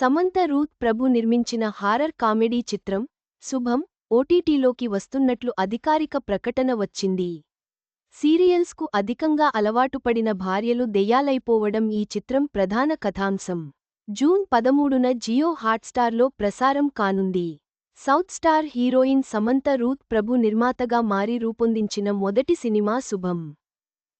సమంత రూత్ ప్రభు నిర్మించిన horror comedy చిత్రం శుభం ఓటీటీలోకి వస్తున్నట్లు అధికారిక ప్రకటన వచ్చింది. సీరియల్స్కు అధికంగా అలవాటుపడిన భార్యలు దెయ్యాలైపోవడం ఈ చిత్రం ప్రధాన కథాంశం. జూన్ పదమూడున జియో హాట్స్టార్లో ప్రసారం కానుంది. South star heroine Samantha Ruth Prabhu నిర్మాతగా మారి రూపొందించిన మొదటి సినిమా శుభం.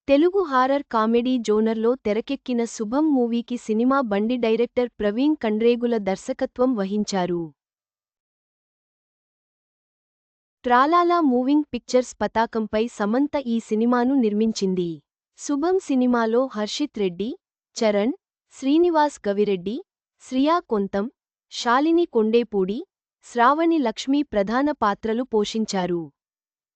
తెలుగు హారర్ కామెడీ జోనర్లో తెరకెక్కిన శుభం మూవీకి సినిమా బండి డైరెక్టర్ ప్రవీణ్ కండ్రేగుల దర్శకత్వం వహించారు. ట్రాలాలా మూవింగ్ పిక్చర్స్ పతాకంపై సమంత ఈ సినిమాను నిర్మించింది. శుభం సినిమాలో హర్షిత్ రెడ్డి చరణ్ శ్రీనివాస్ గవిరెడ్డి శ్రియా కొంతం శాలిని కొండేపూడి శ్రావణి లక్ష్మీ ప్రధాన పాత్రలు పోషించారు.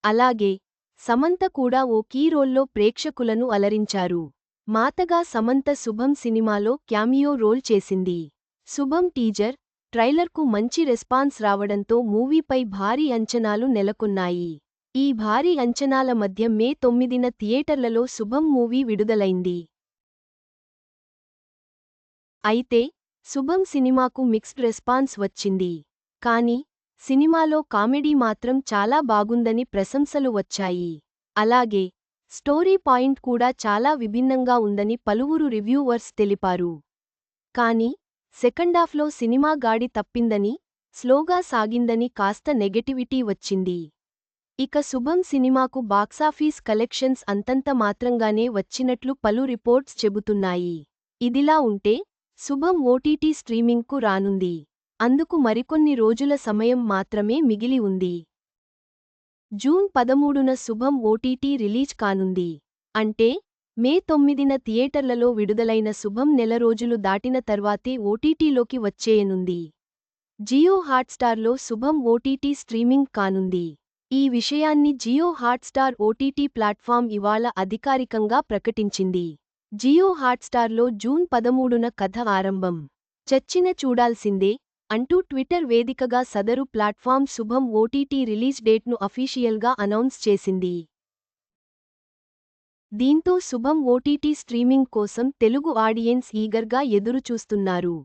అలాగే సమంత కూడా ఓ కీ రోల్లో ప్రేక్షకులను అలరించారు. మాతగా సమంత శుభం సినిమాలో క్యామియో రోల్ చేసింది. శుభం టీజర్ ట్రైలర్కు మంచి రెస్పాన్స్ రావడంతో మూవీపై భారీ అంచనాలు నెలకొన్నాయి. ఈ భారీ అంచనాల మధ్య మే తొమ్మిదిన థియేటర్లలో శుభం మూవీ విడుదలైంది. అయితే శుభం సినిమాకు మిక్స్డ్ రెస్పాన్స్ వచ్చింది. కాని సినిమాలో కామెడీ మాత్రం చాలా బాగుందని ప్రశంసలు వచ్చాయి. అలాగే స్టోరీ పాయింట్ కూడా చాలా విభిన్నంగా ఉందని పలువురు రివ్యూవర్స్ తెలిపారు. కాని సెకండాఫ్లో సినిమా గాడి తప్పిందని స్లోగా సాగిందని కాస్త నెగటివిటీ వచ్చింది. ఇక శుభం సినిమాకు బాక్సాఫీస్ కలెక్షన్స్ అంతంత మాత్రంగానే వచ్చినట్లు పలు రిపోర్ట్స్ చెబుతున్నాయి. ఇదిలా ఉంటే శుభం ఓటీటీ స్ట్రీమింగ్కు రానుంది. అందుకు మరికొన్ని రోజుల సమయం మాత్రమే మిగిలి ఉంది. జూన్ పదమూడున శుభం ఓటీటీ రిలీజ్ కానుంది. అంటే మే తొమ్మిదిన థియేటర్లలో విడుదలైన శుభం నెల రోజులు దాటిన తర్వాతే ఓటీటీలోకి వచ్చేయనుంది. జియో హాట్స్టార్లో శుభం ఓటీటీ స్ట్రీమింగ్ కానుంది. ఈ విషయాన్ని జియో హాట్స్టార్ ఓటీటీ ప్లాట్ఫామ్ ఇవాళ అధికారికంగా ప్రకటించింది. జియో హాట్స్టార్లో జూన్ పదమూడున కథ ఆరంభం. చచ్చిన చూడాల్సిందే అంటూ ట్విట్టర్ వేదికగా సదరు ప్లాట్ఫామ్ శుభం ఓటీటీ రిలీజ్ డేట్ను అఫీషియల్గా అనౌన్స్ చేసింది. దీంతో శుభం ఓటీటీ స్ట్రీమింగ్ కోసం తెలుగు ఆడియన్స్ ఈగర్గా ఎదురుచూస్తున్నారు.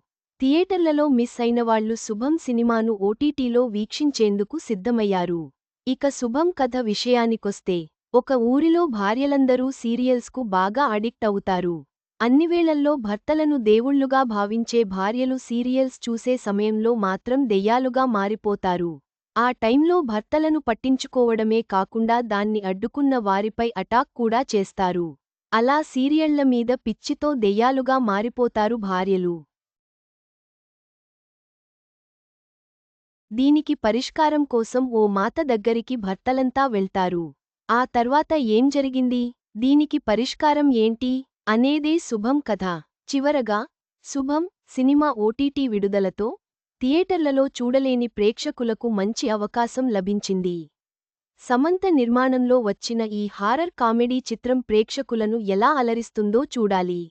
థియేటర్లలో మిస్ అయినవాళ్ళు శుభం సినిమాను ఓటీటీలో వీక్షించేందుకు సిద్ధమయ్యారు. ఇక శుభం కథ విషయానికొస్తే ఒక ఊరిలో భార్యలందరూ సీరియల్స్కు బాగా అడిక్ట్ అవుతారు. అన్నివేళల్లో భర్తలను దేవుళ్ళుగా భావించే భార్యలు సీరియల్స్ చూసే సమయంలో మాత్రం దెయ్యాలుగా మారిపోతారు. ఆ టైంలో భర్తలను పట్టించుకోవడమే కాకుండా దాన్ని అడ్డుకున్న వారిపై అటాక్ కూడా చేస్తారు. అలా సీరియళ్ళ మీద పిచ్చితో దెయ్యాలుగా మారిపోతారు భార్యలు. దీనికి పరిష్కారం కోసం ఓ మాత దగ్గరికి భర్తలంతా వెళ్తారు. ఆ తర్వాత ఏం జరిగింది? దీనికి పరిష్కారం ఏంటి? అనేదే శుభం కథ. చివరగా శుభం సినిమా ఓటీటీ విడుదలతో థియేటర్లలో చూడలేని ప్రేక్షకులకు మంచి అవకాశం లభించింది. సమంత నిర్మాణంలో వచ్చిన ఈ హారర్ కామెడీ చిత్రం ప్రేక్షకులను ఎలా అలరిస్తుందో చూడాలి.